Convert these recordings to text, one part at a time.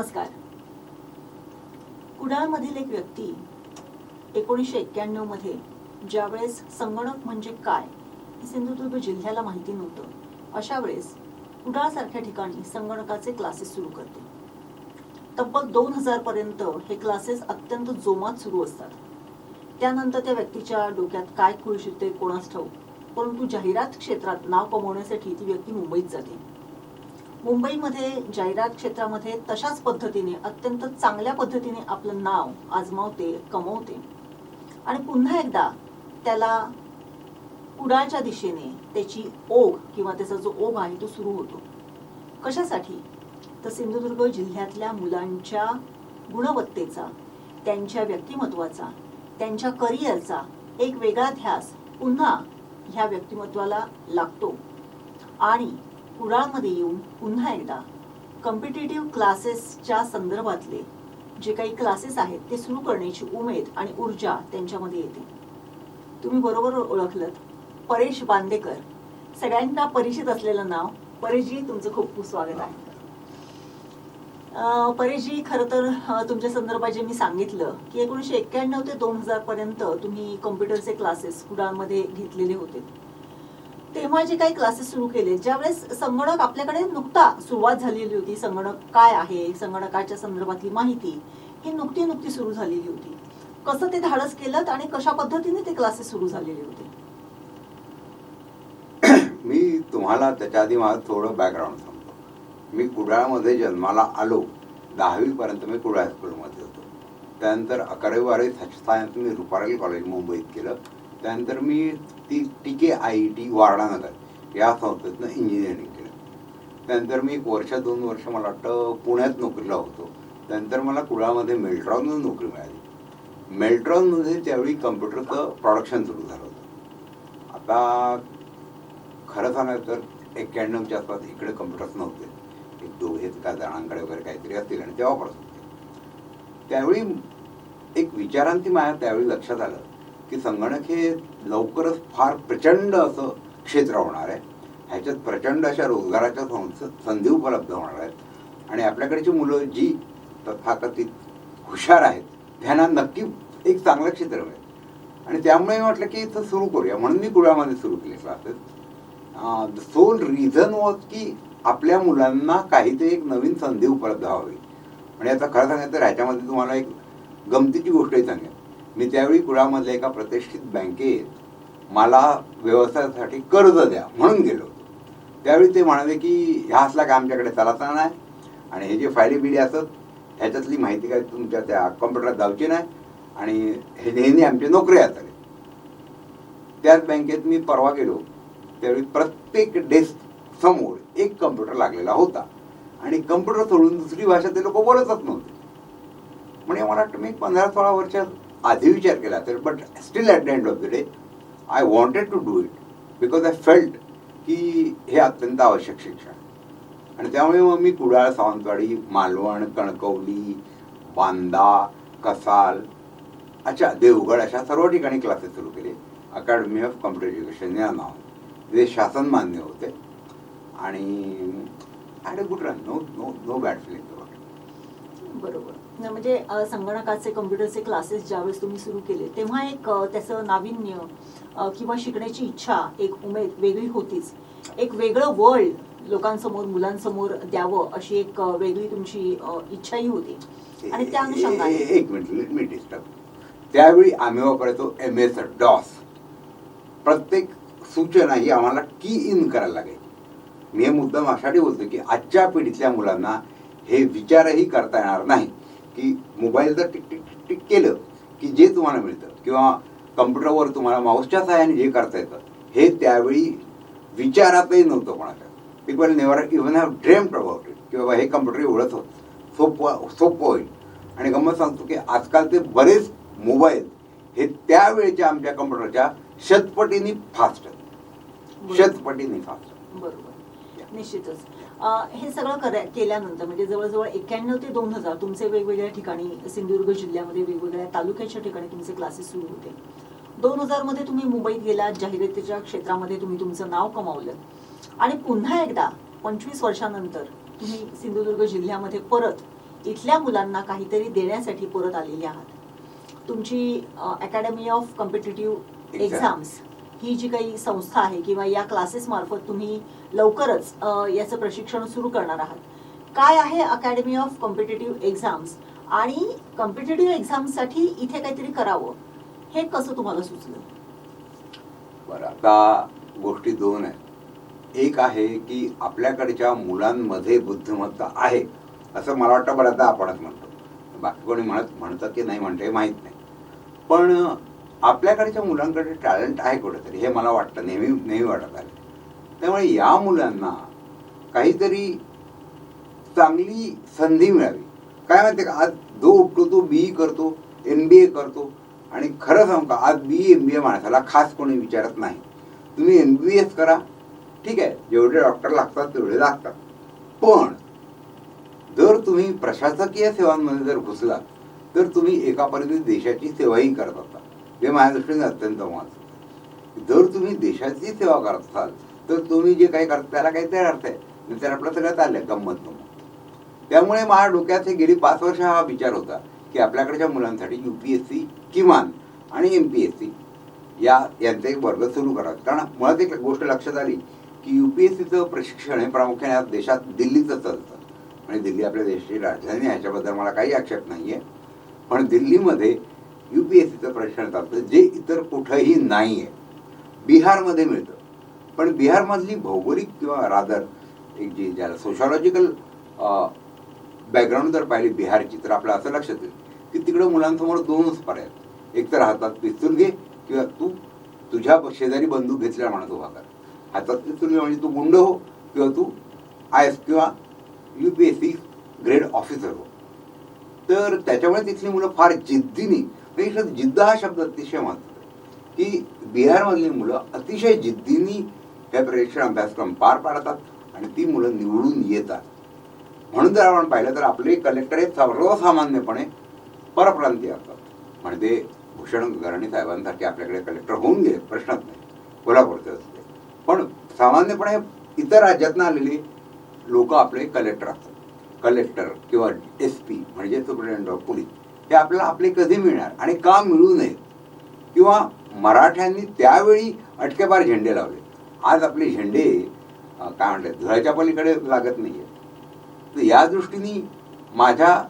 नमस्कार. कुडाळमधील एक व्यक्ती एकोणीसशे एक्क्याण्णवमध्ये ज्यावेळेस संगणक म्हणजे काय हे सिंधुदुर्ग जिल्ह्याला माहिती नव्हतं अशा वेळेस कुडाळसारख्या ठिकाणी संगणकाचे क्लासेस सुरू करते. तब्बल दोन हजार पर्यंत हे क्लासेस अत्यंत जोमात सुरू असतात. त्यानंतर त्या व्यक्तीच्या डोक्यात काय खुळ शिरते कोणास ठाऊक परंतु जाहिरात क्षेत्रात नाव कमवण्यासाठी ती व्यक्ती मुंबईत जाते. मुंबईमध्ये जाहिरात क्षेत्रामध्ये तशाच पद्धतीने अत्यंत चांगल्या पद्धतीने आपलं नाव आजमावते कमवते. आणि पुन्हा एकदा त्याला कुडाळच्या दिशेने त्याची ओघ किंवा त्याचा जो ओघ आहे तो सुरू होतो. कशासाठी? तर सिंधुदुर्ग जिल्ह्यातल्या मुलांच्या गुणवत्तेचा त्यांच्या व्यक्तिमत्वाचा त्यांच्या करिअरचा एक वेगळा ध्यास पुन्हा ह्या व्यक्तिमत्वाला लागतो. आणि कुडाळमध्ये येऊन पुन्हा एकदा कॉम्पिटेटिव्ह क्लासेसच्या संदर्भातले जे काही क्लासेस आहेत ते सुरू करण्याची उमेद आणि ऊर्जा त्यांच्यामध्ये येते. तुम्ही बरोबर ओळखलत परेश बांदेकर सगळ्यांना परिचित असलेलं नाव परेशजी तुमचं खूप खूप स्वागत आहे. अं, परेशजी खरं तर तुमच्या संदर्भात जे मी सांगितलं की एकोणीसशे एक्क्याण्णव ते दोन हजार पर्यंत तुम्ही कॉम्प्युटरचे क्लासेस कुडाळमध्ये घेतलेले होते. तेव्हा जे काही क्लासेस सुरू केले ज्यावेळेस संगणक आपल्याकडे नुकता सुरुवात झालेली होती संगणक काय आहे संगणकाच्या संदर्भातली माहिती ही नुकती नुकती सुरू झालेली होती. कसं ते धाडस केलं आणि कशा पद्धतीने ते क्लासेस सुरू झालेले होते? मी तुम्हाला त्याच्या आधी माझं थोडं बॅकग्राऊंड सांगतो. मी कुडाळमध्ये जन्माला आलो. दहावीपर्यंत मी कुडाळ स्कूलमध्ये होतो. त्यानंतर अकरावी बारावी सायन्स मी रुपारेल कॉलेज मुंबईत केलं. त्यानंतर मी ती T K I T Warananagar या संस्थेतनं इंजिनिअरिंग केलं. त्यानंतर मी एक वर्ष दोन वर्ष मला वाटतं पुण्यात नोकरीला होतो. त्यानंतर मला कुडाळमध्ये मेल्ट्रॉनमध्ये नोकरी मिळाली. मेल्ट्रॉनमध्ये त्यावेळी कम्प्युटरचं प्रोडक्शन सुरू झालं होतं. आता खरं सांगायचं तर एक्क्याण्णवच्या आसपास इकडे कम्प्युटर्स नव्हते. एक दोघे का जणांकडे वगैरे काहीतरी असतील आणि ते वापरत होते. त्यावेळी एक विचारांती माझ्या त्यावेळी लक्षात आलं. की संगणक हे लवकरच फार प्रचंड असं क्षेत्र होणार आहे. ह्याच्यात प्रचंड अशा रोजगाराच्या संधी उपलब्ध होणार आहेत. आणि आपल्याकडची मुलं जी तथाकथित हुशार आहेत त्यांना नक्की एक चांगलं क्षेत्र मिळेल. आणि त्यामुळे मी म्हटलं की इथं सुरू करूया. म्हणून मी कुळामध्ये सुरू केले classes. The sole reason was की आपल्या मुलांना काहीतरी एक नवीन संधी उपलब्ध व्हावी. आणि आता खरं सांगायचं तर ह्याच्यामध्ये तुम्हाला एक गमतीची गोष्टही सांगेल मी त्यावेळी कुळामधल्या एका प्रतिष्ठित बँकेत मला व्यवसायासाठी कर्ज द्या म्हणून गेलो. त्यावेळी ते म्हणाले की ह्या असला का आमच्याकडे चालायचा नाही आणि हे जे फायली बिडी असत ह्याच्यातली माहिती काय तुमच्या त्या कॉम्प्युटरात जाऊची नाही आणि हे नेहमी आमचे नोकरी झाली त्याच बँकेत मी परवा गेलो. त्यावेळी प्रत्येक डेस्क समोर एक कम्प्युटर लागलेला होता आणि कम्प्युटर सोडून दुसरी भाषा ते लोक बोलतच नव्हते. म्हणजे मला वाटतं मी पंधरा सोळा वर्ष आधी विचार केला तर but still at the end of the day I wanted to do it because I felt की हे अत्यंत आवश्यक शिक्षण. आणि त्यामुळे मग मी कुडाळ सावंतवाडी मालवण कणकवली बांदा कसाल अच्छा देवगड अशा सर्व ठिकाणी क्लासेस सुरू केले. अकॅडमी ऑफ कम्प्युटर एज्युकेशन या नाव. जे शासन मान्य होते. आणि add a good run no no no bad feeling बरोबर. म्हणजे संगणकाचे कम्प्युटरचे क्लासेस ज्यावेळेस तुम्ही सुरू केले तेव्हा एक त्याचं नाविन्य किंवा शिकण्याची इच्छा एक उमेद वेगळी होतीच. एक वेगळं वर्ल्ड लोकांसमोर मुलांसमोर द्यावं अशी एक वेगळी तुमची इच्छाही होती. आणि त्या अनुषंगाने. एक मिनिट मी डिस्टर्ब त्यावेळी आम्ही वापरायचो एम एस डॉस प्रत्येक सूचना ही आम्हाला की इन करायला लागायची. मी हे मुद्दा माझ्यासाठी बोलतो की आजच्या पिढीतल्या मुलांना हे विचारही करता येणार नाही. की मोबाईल जर टिक टिक टिक टिक केलं की जे तुम्हाला मिळतं किंवा कम्प्युटरवर तुम्हाला माऊसच्या सहाय्याने जे करता येतं हे त्यावेळी विचारातही नव्हतं कोणाच्या. People never even have dreamed about it की बाबा हे कम्प्युटर एवढंच होत. सोपं सोपं होईल. आणि गंमत सांगतो की आजकाल ते बरेच मोबाईल हे त्यावेळेच्या आमच्या कम्प्युटरच्या शतपटीने फास्ट आहेत. शतपटीने फास्ट बरोबर. निश्चितच. हे सगळं करा केल्यानंतर म्हणजे जवळजवळ एक्क्याण्णव ते दोन हजार तुमचे वेगवेगळ्या ठिकाणी सिंधुदुर्ग जिल्ह्यामध्ये वेगवेगळ्या तालुक्याच्या ठिकाणी तुमचे क्लासेस सुरू होते. दोन हजारमध्ये तुम्ही मुंबईत गेलात जाहिरातीच्या क्षेत्रामध्ये तुम्ही तुमचं नाव कमावलं. आणि पुन्हा एकदा पंचवीस वर्षानंतर तुम्ही सिंधुदुर्ग जिल्ह्यामध्ये परत इथल्या मुलांना काहीतरी देण्यासाठी परत आलेले आहात. तुमची अकॅडमी ऑफ कॉम्पिटेटिव्ह. एक्झाम्स ही जी काही संस्था आहे किंवा या क्लासेस मार्फत तुम्ही लवकरच याचं प्रशिक्षण सुरू करणार आहात. काय आहे अकॅडमी ऑफ कॉम्पिटेटिव्ह एक्झाम्स आणि कॉम्पिटेटिव्ह एक्झाम्ससाठी इथे काहीतरी करावं हे कसं तुम्हाला सुचलं? बरं आता गोष्टी दोन आहेत. एक आहे की आपल्याकडच्या मुलांमध्ये बुद्धिमत्ता आहे असं मला वाटतं बऱ्याचदा आपणच म्हणतो. बाकी कोणी म्हणत म्हणतं की नाही म्हणतं हे माहीत नाही. पण आपल्याकडच्या मुलांकडे टॅलेंट आहे कुठंतरी हे मला वाटतं नेहमी नेहमी वाटत आलं त्यामुळे या मुलांना काहीतरी चांगली संधी मिळावी. काय माहिती का? आज जो उठतो तो बी करतो एम बी ए करतो आणि खरं सांगू का आज बी एम बी ए माणसाला खास कोणी विचारत नाही. तुम्ही एम बी एस करा ठीक आहे जेवढे डॉक्टर लागतात तेवढे लागतात. पण जर तुम्ही प्रशासकीय सेवांमध्ये जर घुसलात तर तुम्ही एका परिस्थितीत देशाची सेवाही करत असता हे माझ्या दृष्टीने अत्यंत महत्त्वाचं जर तुम्ही देशाची सेवा करत असाल तर तुम्ही जे काही करता त्याला काहीतरी अर्थ आहे. नाहीतर आपलं सगळं आलं गंमत गंमत त्यामुळे माझ्या डोक्यात हे गेली पाच वर्ष हा विचार होता की आपल्याकडच्या मुलांसाठी यू पी एस सी किमान आणि एम पी एस सी या यांचे एक वर्ग सुरू करावे. कारण मुळात एक गोष्ट लक्षात आली की यू पी एस सीचं प्रशिक्षण हे प्रामुख्याने आज देशात दिल्लीचं चालतं. आणि दिल्ली आपल्या देशाची राजधानी आहे ह्याच्याबद्दल मला काही आक्षेप नाही आहे पण दिल्लीमध्ये यू पी एस सीचं प्रशिक्षण म्हणजे चालतं जे इतर कुठंही नाही आहे बिहारमध्ये मिळतं. पण बिहारमधली भौगोलिक किंवा रादर एक जी ज्याला सोशॉलॉजिकल बॅकग्राऊंड जर पाहिली बिहारची तर आपलं असं लक्षात येईल की तिकडं मुलांसमोर दोनच पर्याय आहेत. एक तर हातात पिस्तूल घे किंवा तू तुझ्या शेजारी बंदूक घेतल्या म्हणत उभा कर. हातात पिस्तूल घे म्हणजे तू गुंड हो किंवा तू आय एस किंवा U P S C grade officer हो. तर त्याच्यामुळे तिथली मुलं फार जिद्दीने म्हणजे जिद्द हा शब्द अतिशय महत्त्वाचा की बिहारमधली मुलं अतिशय जिद्दीनी हे प्रेक्षण अभ्यासक्रम पार पाडतात आणि ती मुलं निवडून येतात. म्हणून जर आपण पाहिलं तर आपले कलेक्टर हे सर्वसामान्यपणे परप्रांतीय असतात. म्हणजे भूषण गरणी साहेबांसाठी आपल्याकडे कलेक्टर होऊन गेले प्रश्नच नाही. कोल्हापूरचे असते पण सामान्यपणे इतर राज्यातनं आलेले लोक आपले कलेक्टर असतात. कलेक्टर किंवा एस पी म्हणजे सुप्रिटेंडंट ऑफ पोलीस हे आपल्याला आपले कधी मिळणार? आणि का मिळू नये? किंवा मराठ्यांनी त्यावेळी अटकेबार झेंडे लावले. आज आपले झेंडे काय म्हणतात धुळ्याच्या पलीकडे लागत नाही आहेत तर या दृष्टीने माझ्या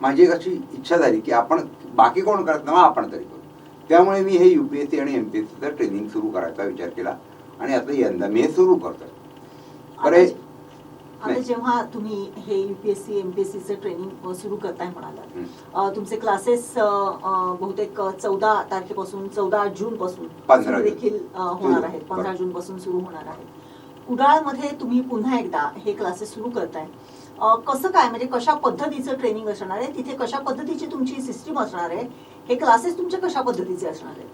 माझी एक अशी इच्छा झाली की आपण बाकी कोण करत नाही आपण तरी करू. त्यामुळे मी हे यू पी एस सी आणि एम पी एस सीचं ट्रेनिंग सुरू करायचा विचार केला. आणि आता यंदा मी हे सुरू करतो बरं आता. जेव्हा तुम्ही हे युपीएससी एमपीएससीचं ट्रेनिंग सुरू करताय म्हणालात. अ, तुमचे क्लासेस बहुतेक चौदा तारखेपासून चौदा जून पासून. देखील होणार आहेत. पंधरा. जून पासून सुरू होणार आहेत. कुडाळमध्ये तुम्ही पुन्हा एकदा हे क्लासेस सुरू करताय. कसं काय म्हणजे कशा पद्धतीचं ट्रेनिंग असणार आहे? तिथे कशा पद्धतीची तुमची सिस्टीम असणार आहे? हे क्लासेस तुमचे कशा पद्धतीचे असणार आहेत?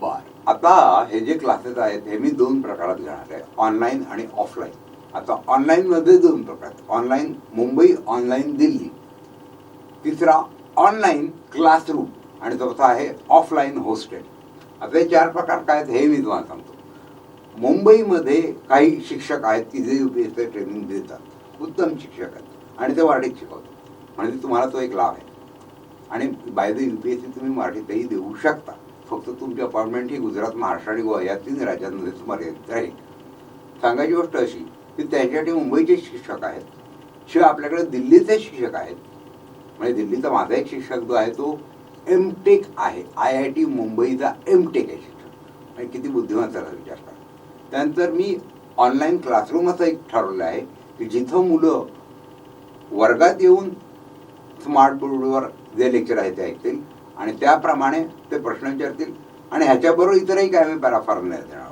बर. आता हे जे क्लासेस आहेत हे मी दोन प्रकारात घेणार आहे. ऑनलाईन आणि ऑफलाईन आता ऑनलाईनमध्ये दोन प्रकार आहेत. Online Mumbai online Delhi. तिसरा ऑनलाईन क्लासरूम आणि चौथा आहे ऑफलाईन हॉस्टेल आता हे चार प्रकार काय आहेत हे मी तुम्हाला सांगतो. मुंबईमध्ये काही शिक्षक आहेत की जे यू पी एस ट्रेनिंग देतात. उत्तम शिक्षक आहेत. आणि ते मराठीत शिकवतात. म्हणजे तुम्हाला तो एक लाभ आहे. आणि by the U P S C तुम्ही मराठीतही देऊ शकता. फक्त तुमची अपॉइंटमेंट ही गुजरात महाराष्ट्र आणि गोवा या तीन राज्यांमध्येच मर्यादित राहील सांगायची गोष्ट अशी की त्यांच्यासाठी मुंबईचे शिक्षक आहेत. शिवाय आपल्याकडे दिल्लीचे शिक्षक आहेत. म्हणजे दिल्लीचा माझा एक शिक्षक जो आहे तो एम टेक आहे. आय आय टी मुंबईचा एम टेक आहे शिक्षक. आणि किती बुद्धिमान त्याचा विचार करा त्यानंतर मी ऑनलाईन क्लासरूम असं एक ठरवलं आहे की जिथं मुलं वर्गात येऊन स्मार्ट बोर्डवर जे लेक्चर आहे ते ऐकतील. आणि त्याप्रमाणे ते प्रश्न विचारतील. आणि ह्याच्याबरोबर इतरही काय मी पॅराफॉर्मला देणार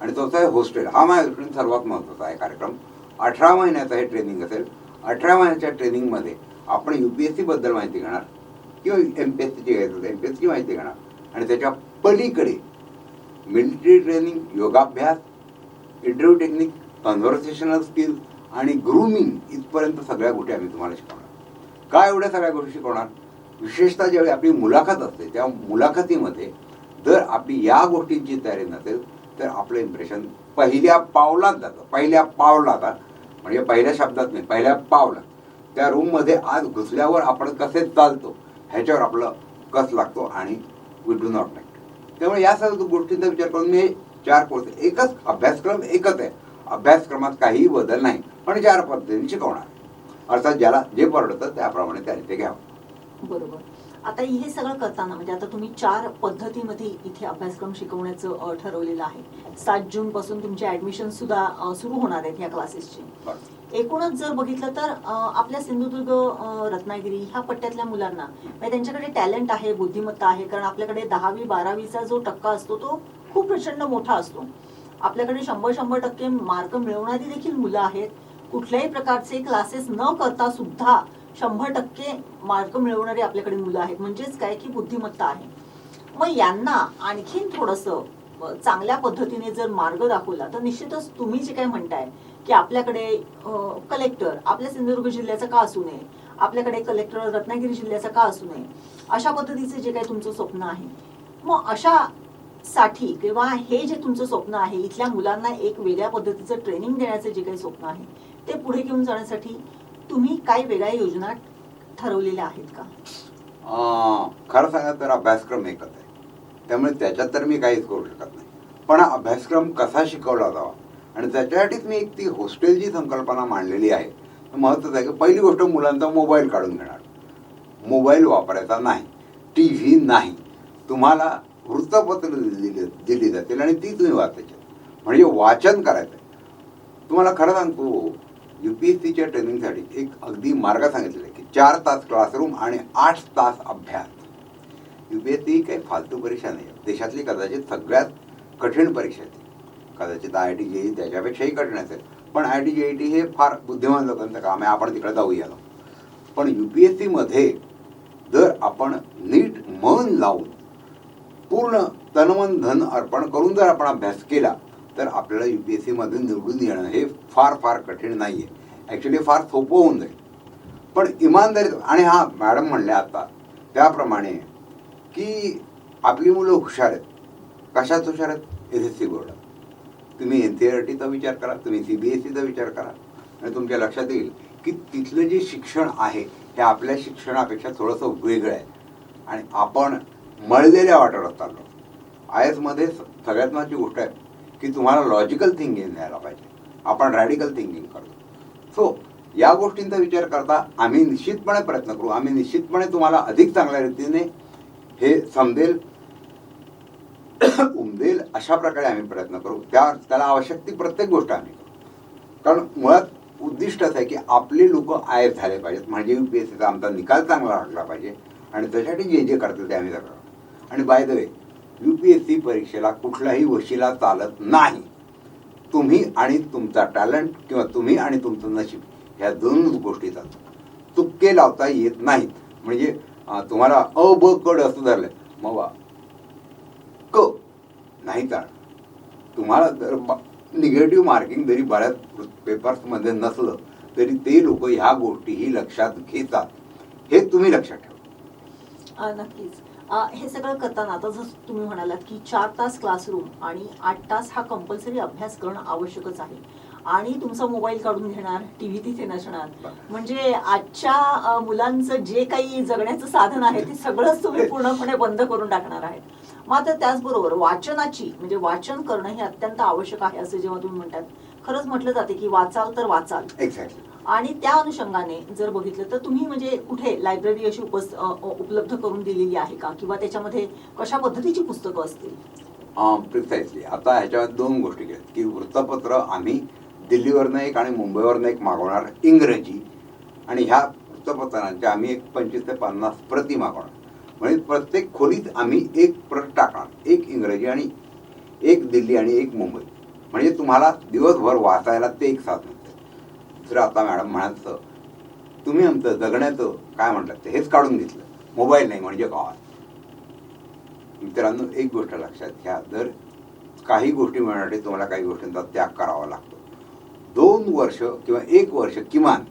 आणि तो आहे होस्टेल हा माझ्या सर्वात महत्त्वाचा आहे कार्यक्रम. अठरा महिन्याचा हे ट्रेनिंग असेल अठरा महिन्याच्या ट्रेनिंगमध्ये आपण यू पी एस सीबद्दल माहिती घेणार किंवा एम पी एस सीची घ्यायचं एम पी एस सी माहिती घेणार. आणि त्याच्या पलीकडे मिलिटरी ट्रेनिंग योगाभ्यास इंटरव्ह्यू टेक्निक कन्व्हर्सेशनल स्किल्स आणि ग्रूमिंग इथपर्यंत सगळ्या गोष्टी आम्ही तुम्हाला शिकवणार. काय एवढ्या सगळ्या गोष्टी शिकवणार? विशेषतः ज्यावेळी आपली मुलाखत असते त्या मुलाखतीमध्ये जर आपली या गोष्टींची तयारी नसेल तर आपलं इम्प्रेशन पहिल्या पावलात जातं. पहिल्या पावलात. म्हणजे पहिल्या शब्दात नाही पहिल्या पावलात. त्या रूममध्ये आज घुसल्यावर आपण कसे चालतो ह्याच्यावर आपलं कस लागतो आणि वी डू नॉट लाईक त्यामुळे या सर्व गोष्टींचा विचार करून मी हे चार कोर्स एकच अभ्यासक्रम एकच आहे. अभ्यासक्रमात काहीही बदल नाही पण चार पद्धतीने शिकवणार अर्थात ज्याला जे परवडतं त्याप्रमाणे त्याने ते घ्यावं. बरोबर. आता हे सगळं करताना म्हणजे आता तुम्ही चार पद्धतीमध्ये इथे अभ्यासक्रम शिकवण्याचं ठरवलेलं आहे. सात जून पासून तुमचे ऍडमिशन सुद्धा सुरू होणार आहेत या क्लासेसचे. एकूणच जर बघितलं तर आपल्या सिंधुदुर्ग रत्नागिरी ह्या पट्ट्यातल्या मुलांना म्हणजे त्यांच्याकडे टॅलेंट आहे बुद्धिमत्ता आहे कारण आपल्याकडे दहावी बारावीचा जो टक्का असतो तो खूप प्रचंड मोठा असतो. आपल्याकडे शंभर शंभर टक्के मार्क मिळवणारी देखील मुलं आहेत. कुठल्याही प्रकारचे क्लासेस न करता सुद्धा शंभर टक्के मार्क मिळवणारी आपल्याकडे मुलं आहेत. म्हणजेच काय? की बुद्धिमत्ता आहे. मग यांना आणखीन थोडंसं चांगल्या पद्धतीने जर मार्ग दाखवला तर निश्चितच तुम्ही जे काय म्हणताय की आपल्याकडे कलेक्टर आपल्या सिंधुदुर्ग जिल्ह्याचा का असू नये? आपल्याकडे कलेक्टर रत्नागिरी जिल्ह्याचा का असू नये? अशा पद्धतीचे जे काही तुमचं स्वप्न आहे. मग अशा साठी किंवा हे जे तुमचं स्वप्न आहे इथल्या मुलांना एक वेगळ्या पद्धतीचं ट्रेनिंग देण्याचं जे काही स्वप्न आहे ते पुढे घेऊन जाण्यासाठी तुम्ही काही वेगळ्या योजना ठरवलेल्या आहेत का? अं, खरं सांगा तर अभ्यासक्रम एकच आहे. त्यामुळे त्याच्यात तर मी काहीच करू शकत नाही. पण हा अभ्यासक्रम कसा शिकवला जावा? आणि त्याच्यासाठीच मी एक ती हॉस्टेलची संकल्पना मांडलेली आहे. महत्त्वाचं आहे की पहिली गोष्ट मुलांचा मोबाईल काढून घेणार. मोबाईल वापरायचा नाही. टी व्ही नाही. तुम्हाला वृत्तपत्र दिली दिली जातील आणि ती तुम्ही वाचायची. म्हणजे वाचन करायचं आहे. तुम्हाला खरं सांगतो यू पी एस सीच्या ट्रेनिंगसाठी एक अगदी मार्ग सांगितलेला आहे की चार तास क्लासरूम आणि आठ तास अभ्यास. यू पी एस सी काही फालतू परीक्षा नाही. आहे. देशातली कदाचित सगळ्यात कठीण परीक्षा आहे कदाचित आय आय टी ई त्याच्यापेक्षाही कठीण असेल. पण आय टी जेई टी हे फार बुद्धिमान लोकांचं काम आहे. आपण तिकडे जाऊया. पण यू पी एस सीमध्ये जर आपण नीट मन लावून पूर्ण तनमन धन अर्पण करून जर आपण अभ्यास केला तर आपल्याला यू पी एस सीमधून निवडून येणं हे फार फार कठीण नाही आहे ॲक्च्युली फार सोपं होऊन जाईल. पण इमानदारी आणि हा मॅडम म्हणल्या आता त्याप्रमाणे की आपली मुलं हुशार आहेत. कशात हुशार आहेत? एस एस सी बोर्डात तुम्ही एन सी आर टीचा विचार करा तुम्ही सी बी एस सीचा विचार करा. आणि तुमच्या लक्षात येईल की तिथलं जे शिक्षण आहे हे आपल्या शिक्षणापेक्षा थोडंसं वेगळं आहे. आणि आपण मळलेल्या वाटेवर चाललो. आय एसमध्ये सगळ्यात महत्त्वाची गोष्ट आहे की तुम्हाला लॉजिकल थिंकिंग यायला पाहिजे. आपण रॅडिकल थिंकिंग करतो सो या गोष्टींचा विचार करता आम्ही निश्चितपणे प्रयत्न करू. आम्ही निश्चितपणे तुम्हाला अधिक चांगल्या रीतीने हे समजेल उमदेल अशा प्रकारे आम्ही प्रयत्न करू. त्या त्याला आवश्यक ती प्रत्येक गोष्ट आम्ही करू. कारण मुळात उद्दिष्ट असं आहे की आपले लोक आय एस झाले पाहिजेत. म्हणजे यू पी एस सीचा आमचा निकाल चांगला वाटला पाहिजे. आणि त्यासाठी जे जे करतील ते आम्ही सगळं आणि by the way U P S C परीक्षेला कुठलाही वशिला चालत नाही. तुम्ही आणि तुमचा टॅलेंट किंवा तुम्ही आणि तुमचं नशीब ह्या दोन गोष्टी चालतात. तुक्के लावता येत नाहीत. म्हणजे तुम्हाला अ ब कड असं झालं मग वा क नाही चालणार तुम्हाला जर निगेटिव्ह मार्किंग जरी बऱ्याच पेपर्समध्ये नसलं तरी ते लोक ह्या गोष्टीही लक्षात घेतात. हे तुम्ही लक्षात ठेवा. नक्कीच. हे सगळं करताना आता जसं तुम्ही म्हणालात की चार तास क्लासरूम आणि आठ तास हा कंपल्सरी अभ्यास करणं आवश्यकच आहे. आणि तुमचा मोबाईल काढून घेणार टीव्ही तिथे नसणार. म्हणजे आजच्या मुलांचं जे काही जगण्याचं साधन आहे ते सगळंच तुम्ही पूर्णपणे बंद करून टाकणार आहेत. मात्र त्याचबरोबर वाचनाची म्हणजे वाचन करणं हे अत्यंत आवश्यक आहे असं जेव्हा तुम्ही म्हणतात. खरंच म्हटलं जाते की वाचाल तर वाचाल. एक्झॅक्टली आणि त्या अनुषंगाने जर बघितलं तर तुम्ही म्हणजे कुठे लायब्ररी अशी उपस उपलब्ध करून दिलेली आहे का? किंवा त्याच्यामध्ये कशा पद्धतीची पुस्तकं असतील? प्रिसाइसली आता ह्याच्यावर दोन गोष्टी केल्यात की वृत्तपत्र आम्ही दिल्लीवरनं एक आणि मुंबईवरनं एक मागवणार इंग्रजी. आणि ह्या वृत्तपत्रांच्या आम्ही एक पंचवीस ते पन्नास प्रती मागवणार. म्हणजे प्रत्येक खोलीत आम्ही एक प्रत टाकणार. एक इंग्रजी आणि एक दिल्ली आणि एक मुंबई. म्हणजे तुम्हाला दिवसभर वाचायला ते एक साधन. दुसरं आता मॅडम म्हणायचं तुम्ही आमचं जगण्याचं काय म्हणतात ते हेच काढून घेतलं. मोबाईल नाही म्हणजे गावात मित्रांनो एक गोष्ट लक्षात घ्या. जर काही गोष्टी मिळण्यासाठी तुम्हाला काही गोष्टींचा त्याग करावा लागतो. दोन वर्ष किंवा एक वर्ष किमान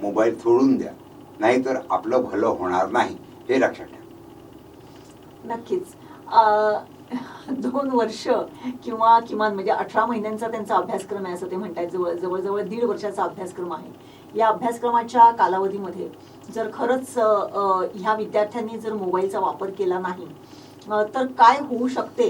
मोबाईल सोडून द्या. नाहीतर आपलं भलं होणार नाही. हे लक्षात ठेवा. नक्कीच. दोन वर्ष किंवा किमान म्हणजे अठरा महिन्यांचा त्यांचा अभ्यासक्रम आहे असं ते म्हणतात जवळ जवळजवळ दीड वर्षाचा अभ्यासक्रम आहे. या अभ्यासक्रमाच्या कालावधीमध्ये जर खरंच ह्या विद्यार्थ्यांनी जर मोबाईलचा वापर केला नाही तर काय होऊ शकते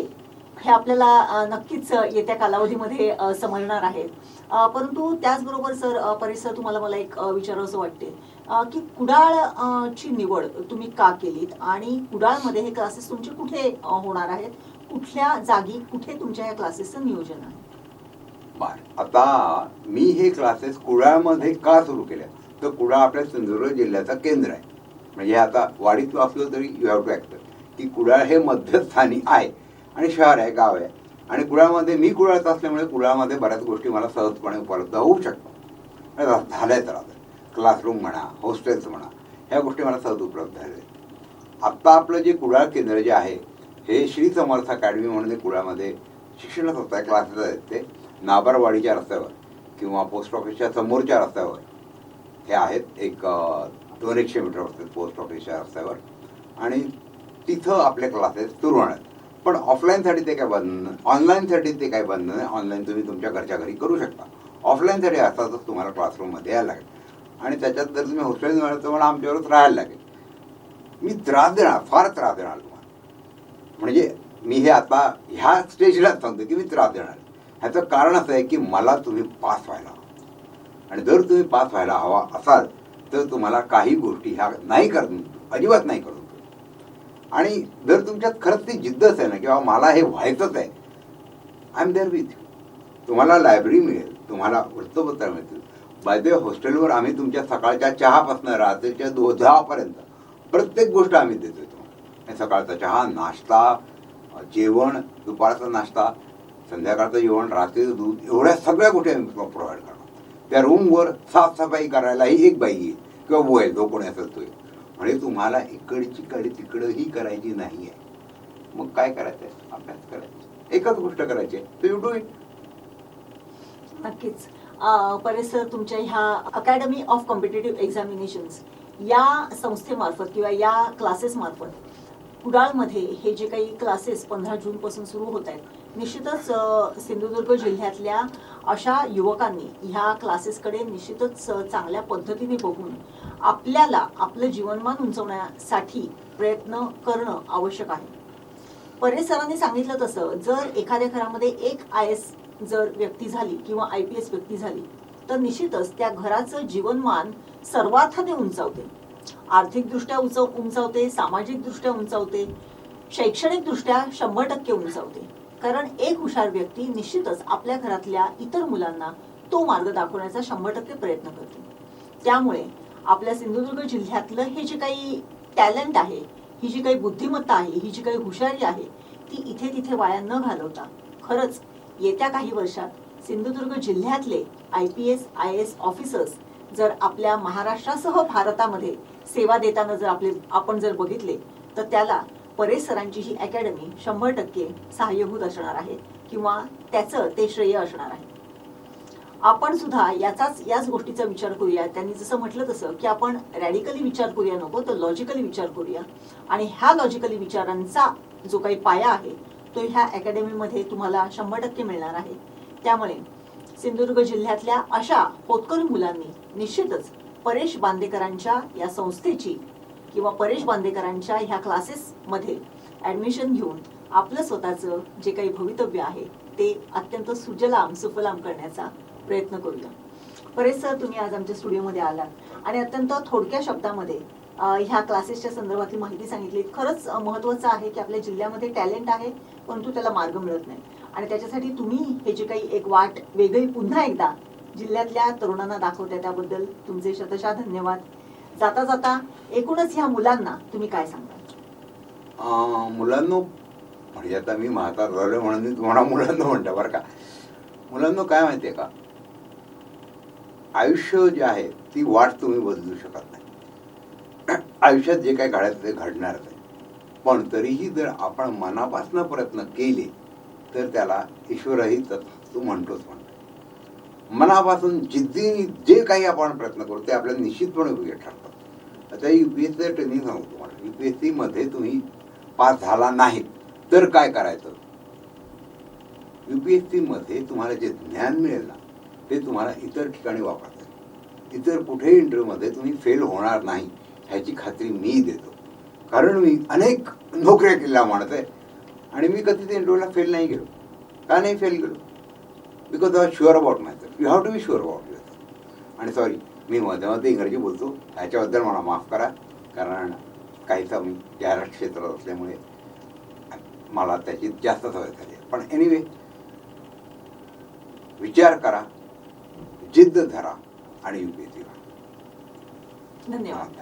हे आपल्याला नक्कीच येत्या कालावधीमध्ये समजणार आहे. परंतु त्याचबरोबर सर परिसर तुम्हाला मला एक अ, विचारावंसं वाटते की कुडाळ ची निवड तुम्ही का केलीत? आणि कुडाळमध्ये हे क्लासेस तुमचे कुठे होणार आहेत? कुठल्या जागी कुठे तुमच्या या क्लासेसचं नियोजन आहे? बर आता मी हे क्लासेस कुडाळमध्ये का सुरू केल्या तर कुडाळ आपल्या सिंधुदुर्ग जिल्ह्याचं केंद्र आहे. म्हणजे आता वाडीत असलं तरी यू हॅव टू ॲक्टर की कुडाळ हे मध्यस्थानी आहे आणि शहर आहे गाव आहे. आणि कुडाळमध्ये मी कुडाळचा असल्यामुळे कुडाळमध्ये बऱ्याच गोष्टी मला सहजपणे उपलब्ध होऊ शकतात. आणि झाल्या तर आता. क्लासरूम म्हणा हॉस्टेल्स म्हणा ह्या गोष्टी मला सहज उपलब्ध झाल्या. आत्ता आपलं जे कुडाळ केंद्र जे आहे हे श्री समर्थ अकॅडमी म्हणून कुडाळमध्ये शिक्षण संस्था क्लासेस आहेत ते नाबारवाडीच्या रस्त्यावर किंवा पोस्ट ऑफिसच्या समोरच्या रस्त्यावर. हे आहेत एक दोन एकशे मीटर असतात पोस्ट ऑफिसच्या रस्त्यावर. आणि तिथं आपले क्लासेस सुरू होणार. पण ऑफलाईनसाठी ते काय बंद नाही ऑनलाईनसाठी ते काय बंद नाही. ऑनलाईन तुम्ही तुमच्या घरच्या घरी करू शकता. ऑफलाईनसाठी असतातच तुम्हाला क्लासरूममध्ये यायला लागेल. आणि त्याच्यात जर तुम्ही हॉस्टेल मिळालं तर मला आमच्यावरच राहायला लागेल. मी त्रास देणार फार त्रास देणार तुम्हाला. म्हणजे मी हे आता ह्या स्टेजला सांगतो की मी त्रास देणार. ह्याचं कारण असं आहे की मला तुम्ही पास व्हायला हवं. आणि जर तुम्ही पास व्हायला हवा असाल तर तुम्हाला काही गोष्टी ह्या नाही करून अजिबात नाही करून आणि जर तुमच्यात खरंच ती जिद्द असेल ना किंवा मला हे व्हायचंच आहे I am there with you तुम्हाला लायब्ररी मिळेल तुम्हाला वृत्तपत्र मिळतील. बाय द हॉस्टेलवर आम्ही तुमच्या सकाळच्या चहापासून रात्रीच्या दो दहापर्यंत प्रत्येक गोष्ट आम्ही देत होतो. आणि सकाळचा चहा नाश्ता जेवण दुपारचा नाश्ता संध्याकाळचं जेवण रात्रीचं दूध एवढ्या सगळ्या गोष्टी आम्ही प्रोव्हाइड करणार त्या रूमवर साफसफाई करायलाही एक बाई येईल किंवा बोयल जो कोणी असेल तो येईल. म्हणजे तुम्हाला इकडची कडे तिकडंही करायची नाही आहे मग काय करायचं आहे अभ्यास करायचा. एकच गोष्ट करायची आहे. यू डू इट नक्कीच. परिसर सर तुमच्या ह्या अकॅडमी ऑफ कॉम्पिटेटिव्ह एक्झामिनेशन्स या संस्थेमार्फत किंवा या क्लासेसमार्फत कुडाळमध्ये हे जे काही क्लासेस पंधरा जून पासून सुरू होत आहेत निश्चितच सिंधुदुर्ग जिल्ह्यातल्या अशा युवकांनी ह्या क्लासेसकडे निश्चितच चांगल्या पद्धतीने बघून आपल्याला आपलं जीवनमान उंचवण्यासाठी प्रयत्न करणं आवश्यक आहे. परेश सरांनी सांगितलं तसं जर एखाद्या घरामध्ये एक आय एस जर व्यक्ती झाली किंवा आय पी एस व्यक्ती झाली तर निश्चितच त्या घराचं जीवनमान सर्वार्थाने उंचावते. आर्थिकदृष्ट्या उंच उंचावते सामाजिकदृष्ट्या उंचावते शैक्षणिकदृष्ट्या शंभर टक्के उंचावते. कारण एक हुशार व्यक्ती निश्चितच आपल्या घरातल्या इतर मुलांना तो मार्ग दाखवण्याचा शंभर टक्के प्रयत्न करते. त्यामुळे आपल्या सिंधुदुर्ग जिल्ह्यातलं हे जे काही टॅलेंट आहे ही जी काही बुद्धिमत्ता आहे ही जी काही हुशारी आहे ती इथे तिथे वाया न घालवता खरंच येत्या काही वर्षात सिंधुदुर्ग जिल्ह्यातले I P S I S officers जर आपल्या महाराष्ट्रासह भारतामध्ये सेवा देताना जर आपले आपण जर बघितले तर त्याला परेश सरांची ही अकॅडमी शंभर टक्के सहाय्यभूत असणार आहे किंवा त्याचं ते श्रेय असणार आहे. आपण सुद्धा याचाच याच गोष्टीचा विचार करूया. त्यांनी जसं म्हटलं तसं की आपण रॅडिकली विचार करूया नको तर लॉजिकली विचार करूया. आणि ह्या लॉजिकली विचारांचा जो काही पाया आहे तो ह्या अकॅडमीमध्ये तुम्हाला शंभर टक्के मिळणार आहे. त्यामुळे सिंधुदुर्ग जिल्ह्यातल्या अशा होतकरू मुलांनी निश्चितच परेश बांदेकरांच्या या संस्थेची किंवा परेश बांदेकरांच्या ह्या क्लासेसमध्ये ॲडमिशन घेऊन आपलं स्वतःचं जे काही भवितव्य आहे ते अत्यंत सुजलाम सुफलाम करण्याचा प्रयत्न करूया. परेश सर तुम्ही आज आमच्या स्टुडिओमध्ये आलात आणि अत्यंत थोडक्या शब्दामध्ये ह्या क्लासेसच्या संदर्भातली माहिती सांगितली खरंच अ, महत्त्वाचं आहे की आपल्या जिल्ह्यामध्ये टॅलेंट आहे परंतु त्याला मार्ग मिळत नाही. आणि त्याच्यासाठी तुम्ही हे जे काही एक वाट वेगळी पुन्हा एकदा जिल्ह्यातल्या तरुणांना दाखवते त्याबद्दल तुमचे शतशा धन्यवाद. जाता जाता एकूणच ह्या मुलांना तुम्ही काय सांगता? अं, मुलांनो म्हणजे आता मी म्हातार झालो म्हणून तुम्हाला मुलांनो म्हणतो बरं का. मुलांनो काय माहितीये का? आयुष्य जे आहे ती वाट तुम्ही बदलू शकत नाही. आयुष्यात जे काय घडायचं ते घडणारच आहे पण तरीही जर आपण मनापासून प्रयत्न केले तर त्याला ईश्वरही तू म्हणतोच म्हणतो मनापासून जिद्दीने जे काही आपण प्रयत्न करू ते आपल्याला निश्चितपणे उपयोग ठरतात. आता U P S C training सांगतो तुम्हाला. यू पी एस सीमध्ये तुम्ही पास झाला नाही तर काय करायचं? यू पी एस सीमध्ये तुम्हाला जे ज्ञान मिळेल ना ते तुम्हाला इतर ठिकाणी वापरता येईल. इतर कुठेही इंटरव्ह्यूमध्ये तुम्ही फेल होणार नाही ह्याची खात्री मी देतो. कारण मी अनेक नोकऱ्या केल्या माणत आहे आणि मी कधी त्या इंटरव्ह्यूला फेल नाही गेलो का नाही फेल गेलो because I sure about my you have to be sure about your आणि सॉरी मी मध्ये मध्ये इंग्रजी बोलतो. ह्याच्याबद्दल मला माफ करा. कारण काहीसा मी जाहिरात क्षेत्रात असल्यामुळे मला त्याची जास्त सवय झाली. पण एनिवे विचार करा. जिद्द धरा आणि यू पी धन्यवाद.